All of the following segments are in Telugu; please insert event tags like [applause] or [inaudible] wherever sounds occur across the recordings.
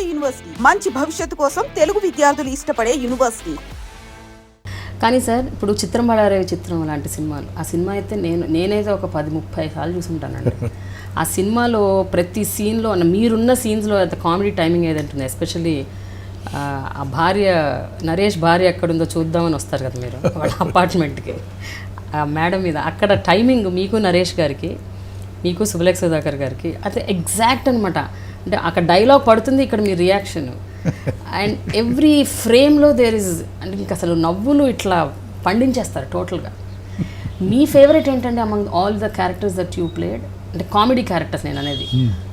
నాడు యూనివర్సిటీ. మంచి భవిష్యత్తు కోసం తెలుగు విద్యార్థులు ఇష్టపడే యూనివర్సిటీ. కానీ సార్ ఇప్పుడు చిత్రం పడారే చిత్రం లాంటి సినిమాలు ఆ సినిమా అయితే నేను నేనైతే ఒక పది ముప్పై సార్లు చూసుంటానండి. ఆ సినిమాలో ప్రతి సీన్లో మీరున్న సీన్స్లో అయితే కామెడీ టైమింగ్ ఏదంటుంది? ఎస్పెషల్లీ ఆ భార్య నరేష్ భార్య ఎక్కడుందో చూద్దామని వస్తారు కదా మీరు వాళ్ళ అపార్ట్మెంట్కి. ఆ మేడం మీద అక్కడ టైమింగ్ మీకు నరేష్ గారికి మీకు సుబలేఖ సుధాకర్ గారికి అదే ఎగ్జాక్ట్ అనమాట అంటే అక్కడ డైలాగ్ పడుతుంది ఇక్కడ మీ రియాక్షన్. అండ్ ఎవ్రీ ఫ్రేమ్లో దేర్ ఇస్ అంటే మీకు అసలు నవ్వులు ఇట్లా పండించేస్తారు టోటల్గా. మీ ఫేవరెట్ ఏంటంటే among all the characters that you played అంటే కామెడీ క్యారెక్టర్స్ నేను అనేది.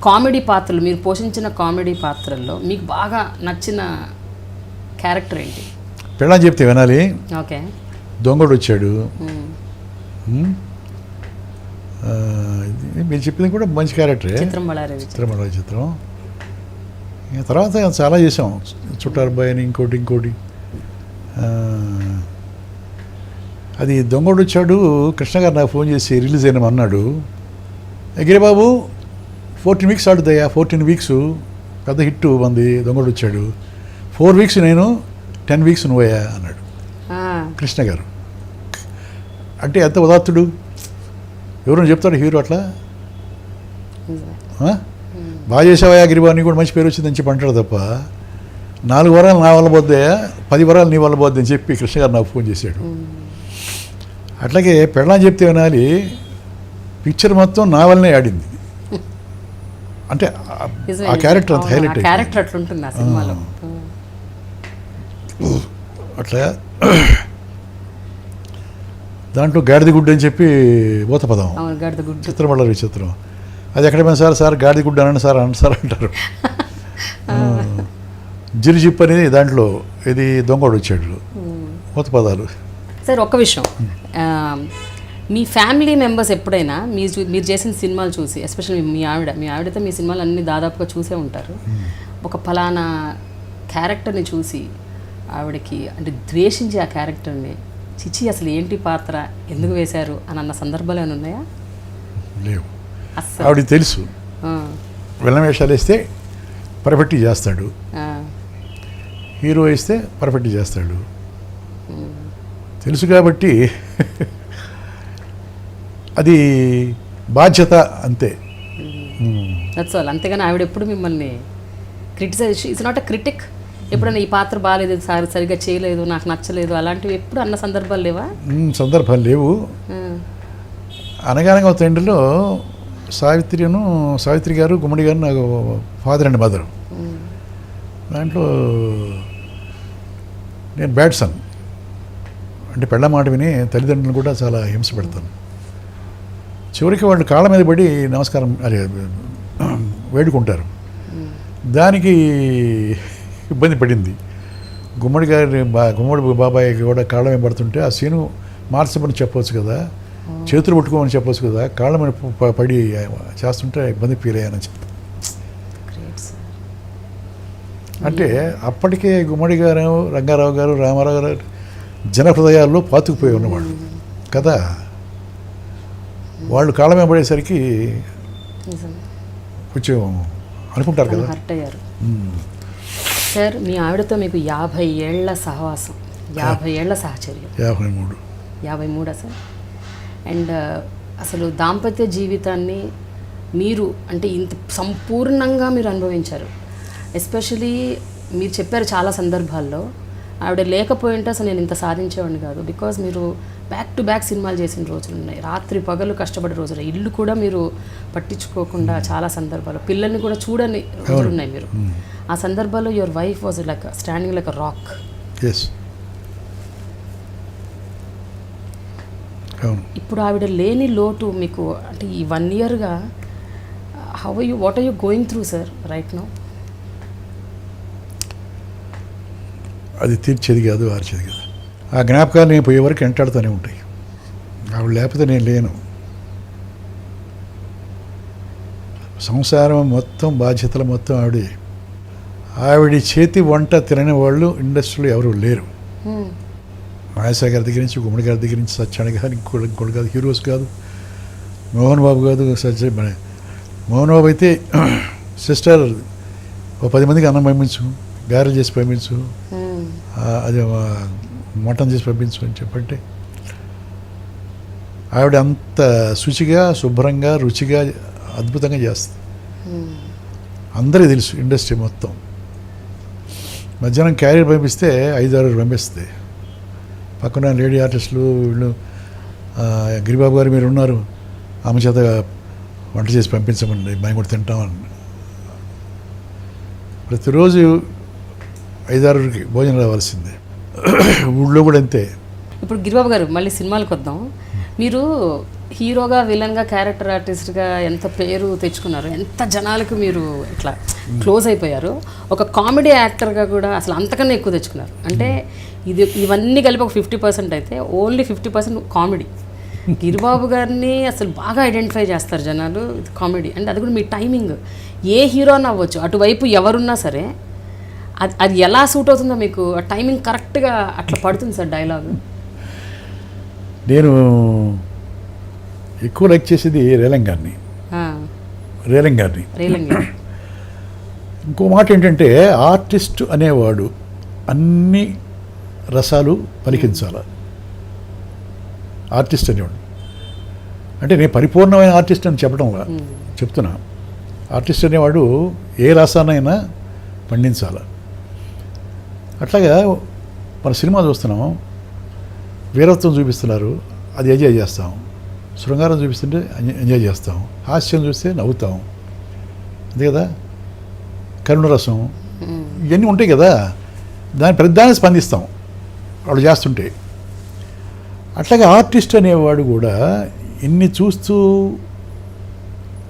కామెడీ పాత్రలు మీరు పోషించిన కామెడీ పాత్రల్లో మీకు బాగా నచ్చిన క్యారెక్టర్ ఏంటి? పెళ్ళని చెప్తే వినాలి. ఓకే. దొంగడు వచ్చాడు. ఆ, ఇది మీరు చెప్పింది కూడా మంచి క్యారెక్టరే. చిత్రం చిత్రం. ఇంకా తర్వాత చాలా చేసాం. చుట్టారు బాయ్ అని ఇంకోటి. ఇంకోటి అది దొంగడు వచ్చాడు కృష్ణ గారు నాకు ఫోన్ చేసి రిలీజ్ అయిన అన్నాడు గిరిబాబు ఫోర్టీన్ వీక్స్ ఆడుతాయా? ఫోర్టీన్ వీక్స్ పెద్ద హిట్ మంది దొంగడు వచ్చాడు. ఫోర్ వీక్స్ నేను టెన్ వీక్స్ నువ్వయ్యా అన్నాడు. కృష్ణ గారు. అంటే ఎంత ఉదాత్తుడు? ఎవరైనా చెప్తాడు హీరో అట్లా? బాగా చేసావా గిరిబా నీకు కూడా మంచి పేరు వచ్చిందని చెప్పి అంటాడు తప్ప నాలుగు వరాలు నా వల్ల పోద్దయా పది వరాలు నీ వల్ల పోద్ది అని చెప్పి కృష్ణ గారు నాకు ఫోన్ చేశాడు. అట్లాగే పెళ్ళని చెప్తే వినాలి పిక్చర్ మొత్తం నా వల్లనే ఆడింది. అంటే ఆ- క్యారెక్టర్ అంత హైలైట్ క్యారెక్టర్ అట్లుంటుంది ఆ సినిమాలో. అట్లా దాంట్లో గాడిద గుడ్డు అని చెప్పి ఊత పదం చిత్రం విచిత్రం అది ఎక్కడైనా సార్ సార్ గాడిద గుడ్డ అనండి సార్ అనండి సార్ అంటారు. [laughs] జిరిజిప్ అనేది దాంట్లో ఇది దొంగడు వచ్చాడు. మూత పదాలు. సార్ ఒక్క విషయం. మీ ఫ్యామిలీ మెంబర్స్ ఎప్పుడైనా మీ చూ- మీరు చేసిన సినిమాలు చూసి ఎస్పెషల్లీ మీ ఆవిడ మీ ఆవిడతో మీ సినిమాలు అన్ని దాదాపుగా చూసే ఉంటారు. ఒక ఫలానా క్యారెక్టర్ని చూసి ఆవిడకి అంటే ద్వేషించి ఆ క్యారెక్టర్ని చిచి అసలు ఏంటి పాత్ర? ఎందుకు వేశారు? అని అన్న సందర్భాలు ఏమైనా ఉన్నాయా? లేవు. ఆవిడకి తెలుసు. విలన్ వేషాలు వేస్తే పర్ఫెక్ట్ చేస్తాడు. హీరో వేస్తే పర్ఫెక్ట్ చేస్తాడు. తెలుసు కాబట్టి అది బాధ్యత అంతే. దట్స్ ఆల్ అంతేగాని ఆవిడ ఎప్పుడు మిమ్మల్ని criticise it's not a critic ఎప్పుడైనా ఈ పాత్ర బాగాలేదు సార్ సరిగ్గా చేయలేదు నాకు నచ్చలేదు అలాంటివి ఎప్పుడు అన్న సందర్భాలు లేవా? సందర్భాలు లేవు. అనగానగా తండ్రిలో సావిత్రిను సావిత్రి గారు గుమ్మడి గారు నాకు ఫాదర్ అండ్ మదర్. దాంట్లో నేను బ్యాడ్సన్ అంటే పెళ్ళ మాట విని తల్లిదండ్రులను కూడా చాలా హింస పెడతాను. చివరికి వాళ్ళు కాళ్ళ మీద పడి నమస్కారం అదే వేడుకుంటారు. దానికి ఇబ్బంది పడింది. గుమ్మడి గారి బా గుమ్మడి బాబాయ్ కూడా కాళ్ళ మీద పడుతుంటే ఆ సీను మార్చమని చెప్పవచ్చు కదా. చేతులు పట్టుకోమని చెప్పవచ్చు కదా కాళ్ళ మీద పడి చేస్తుంటే ఇబ్బంది ఫీల్ అయ్యానని చెప్పి sir. అంటే అప్పటికే గుమ్మడి గారు రంగారావు గారు రామారావు గారు జన హృదయాల్లో పాతుకుపోయి ఉన్నవాళ్ళు కదా. వాళ్ళు కాళ్ళ మీద పడేసరికి కొంచెం అనుకుంటారు కదా. సార్ మీ ఆవిడతో మీకు యాభై ఏళ్ళ సహవాసం యాభై ఏళ్ళ సహచర్యం. యాభై మూడు. యాభై మూడా సార్ అండ్ అసలు దాంపత్య జీవితాన్ని మీరు అంటే ఇంత సంపూర్ణంగా మీరు అనుభవించారు. ఎస్పెషలీ మీరు చెప్పారు చాలా సందర్భాల్లో ఆవిడ లేకపోయింటే అసలు నేను ఇంత సాధించేవాడిని కాదు. బికాజ్ మీరు బ్యాక్ టు బ్యాక్ సినిమాలు చేసిన రోజులు ఉన్నాయి. రాత్రి పగలు కష్టపడే రోజులు ఇల్లు కూడా మీరు పట్టించుకోకుండా చాలా సందర్భాలు పిల్లల్ని కూడా చూడని రోజులు ఉన్నాయి మీరు. ఆ సందర్భాల్లో your wife was like standing like rock ఇప్పుడు ఆవిడ లేని లోటు మీకు అంటే ఈ one ఇయర్గా how you what are you going through sir right no అది తీర్చేది కాదు ఆర్చేది కాదు. ఆ జ్ఞాపకాలు నేను పోయే వరకు వెంటాడుతూనే ఉంటాయి. ఆవిడ లేకపోతే నేను లేను. సంసారం మొత్తం బాధ్యతలు మొత్తం ఆవిడే. ఆవిడ చేతి వంట తినని వాళ్ళు ఇండస్ట్రీలో ఎవరు లేరు. నాగేశ్వర గారి దగ్గర నుంచి గుమ్మడి గారి దగ్గర నుంచి సత్యాన్ని గారు ఇంకోటి ఇంకోటి కాదు హీరోస్ కాదు. మోహన్ బాబు కాదు సత్య మోహన్ బాబు అయితే [clears throat] సిస్టర్ ఓ పది మందికి అన్నం పంపించు గారెలు చేసి పంపించు అది మటన్ చేసి పంపించు అని చెప్పంటే ఆవిడ అంత శుచిగా శుభ్రంగా రుచిగా అద్భుతంగా చేస్తుంది. అందరికీ తెలుసు ఇండస్ట్రీ మొత్తం. మధ్యాహ్నం క్యారియర్ పంపిస్తే ఐదు ఆరు పంపిస్తుంది. పక్కన లేడీ ఆర్టిస్టులు వీళ్ళు గిరిబాబు గారు మీరు ఉన్నారు ఆమె చేత వంట చేసి పంపించమండి మేము కూడా తింటామని. ప్రతిరోజు ఐదారుకి భోజనం రావాల్సిందే. [coughs] ఊళ్ళో కూడా అంతే. ఇప్పుడు గిరిబాబు గారు మళ్ళీ సినిమాలకు వద్దాం. మీరు హీరోగా విలన్గా క్యారెక్టర్ ఆర్టిస్ట్గా ఎంత పేరు తెచ్చుకున్నారు ఎంత జనాలకు మీరు ఇట్లా క్లోజ్ అయిపోయారు ఒక కామెడీ యాక్టర్గా కూడా అసలు అంతకన్నా ఎక్కువ తెచ్చుకున్నారు. అంటే ఇది ఇవన్నీ కలిపి ఒక ఫిఫ్టీ పర్సెంట్ అయితే only fifty percent comedy. Giribabu గారిని అసలు బాగా ఐడెంటిఫై చేస్తారు జనాలు ఇది కామెడీ. అంటే అది కూడా మీ టైమింగ్. ఏ హీరో అవ్వచ్చు అటువైపు ఎవరున్నా సరే అది అది ఎలా సూట్ అవుతుందో మీకు ఆ టైమింగ్ కరెక్ట్గా అట్లా పడుతుంది సార్ డైలాగ్? నేను ఎక్కువ లైక్ చేసేది రేలం గారిని. గారిని. రేలంగి ఇంకో మాట ఏంటంటే ఆర్టిస్ట్ అనేవాడు అన్ని రసాలు పలికించాలి. ఆర్టిస్ట్ అనేవాడు. అంటే నేను పరిపూర్ణమైన ఆర్టిస్ట్ అని చెప్పడం. చెప్తున్నా. ఆర్టిస్ట్ అనేవాడు ఏ రసానైనా పండించాలి. అట్లాగా మన సినిమా చూస్తున్నాం. వీరత్వం చూపిస్తున్నారు. అది ఎంజాయ్ చేస్తాం. శృంగారం చూపిస్తుంటే ఎంజాయ్- చేస్తాం. హాస్యం చూస్తే నవ్వుతాం. అంతే కదా? కరుణరసం. ఇవన్నీ ఉంటాయి కదా? దాని ప్రతిదాన్ని స్పందిస్తాం. వాళ్ళు చేస్తుంటే. అట్లాగే ఆర్టిస్ట్ అనేవాడు కూడా ఇన్ని చూస్తూ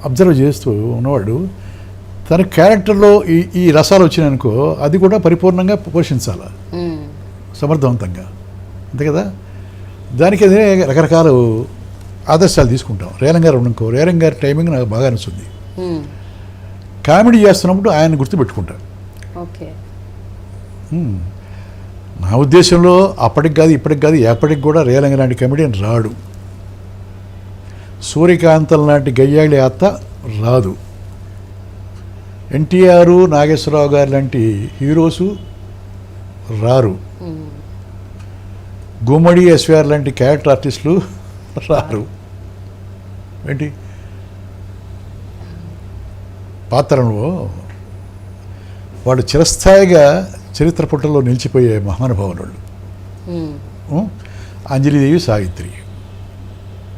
అబ్జర్వ్ చేస్తూ ఉన్నవాడు తన క్యారెక్టర్లో ఈ ఈ రసాలు వచ్చినాయనుకో అది కూడా పరిపూర్ణంగా పోషించాలి. సమర్థవంతంగా. అంతే కదా? దానికి అదే రకరకాల ఆదర్శాలు తీసుకుంటాం రేలం గారు అనుకో రేలం గారి టైమింగ్ నాకు బాగా నచ్చుంది మ్మ్. కామెడీ చేస్తున్నప్పుడు ఆయన గుర్తుపెట్టుకుంటాను. నా ఉద్దేశంలో అప్పటికి కాదు ఇప్పటికి కాదు ఎప్పటికి కూడా రేలంగ లాంటి కమెడియన్ రాడు సూర్యకాంతం లాంటి గయ్యాళి అత్త రాదు ఎన్టీఆర్ నాగేశ్వరరావు గారు లాంటి హీరోసు రారు. గుమ్మడి ఎస్విఆర్ లాంటి క్యారెక్టర్ ఆర్టిస్టులు రారు. ఏంటి? పాత్రలో వాడు చిరస్థాయిగా చరిత్ర పుటల్లో నిలిచిపోయే మహానుభావులు? అంజలిదేవి సావిత్రి.